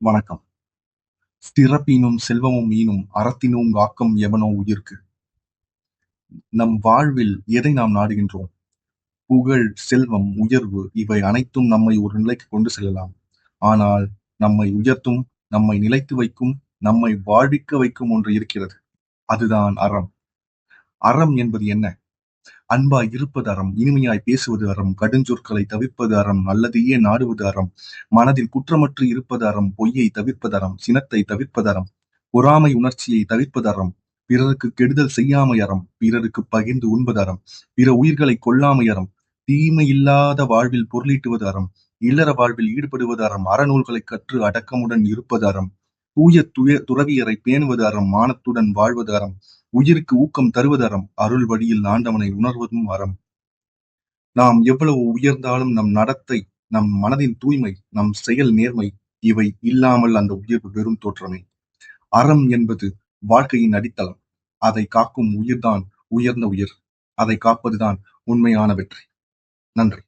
வணக்கம். "சிறப்பினும் செல்வமும் ஈனும் அறத்தினும் ஆக்கம் எவனோ உயிர்க்கு" நம் வாழ்வில் எதை நாம் நாடுகின்றோம்? புகழ், செல்வம், உயர்வு இவை அனைத்தும் நம்மை ஒரு நிலைக்கு கொண்டு செல்லலாம். ஆனால் நம்மை உயர்த்தும், நம்மை நிலைத்து வைக்கும், நம்மை வாழ்விக்க வைக்கும் ஒன்று இருக்கிறது. அதுதான் அறம். அறம் என்பது என்ன? அன்பாய் இருப்பது அறம், இனிமையாய் பேசுவது அறம், கடுஞ்சொற்களை தவிர்ப்பது அறம், நல்லதையே நாடுவது அறம், மனதில் குற்றமற்று இருப்பது அறம், பொய்யை தவிர்ப்பது அறம், சினத்தைத் தவிர்ப்பது அறம், பொறாமை உணர்ச்சியை தவிர்ப்பது அறம், கெடுதல் செய்யாமை அறம், பிறருக்கு பகிர்ந்து உண்பது அறம், பிற உயிர்களை கொல்லாமை அறம், தீமையில்லாத வாழ்வில் பொருளீட்டுவது அறம், இல்லற வாழ்வில் ஈடுபடுவது அறம், அறநூல்களை கற்று அடக்கமுடன் இருப்பது அறம், தூய துறவியரை பேணுவது அறம், மானத்துடன் வாழ்வது அறம், உயிருக்கு ஊக்கம் தருவது அறம், அருள் வழியில் ஆண்டவனை உணர்வதும் அறம். நாம் எவ்வளவு உயர்ந்தாலும் நம் நடத்தை, நம் மனதின் தூய்மை, நம் செயல் நேர்மை இவை இல்லாமல் அந்த உயர்வு வெறும் தோற்றமே. அறம் என்பது வாழ்க்கையின் அடித்தளம். அதை காக்கும் உயிர்தான் உயர்ந்த உயிர். அதை காப்பதுதான் உண்மையான வெற்றி. நன்றி.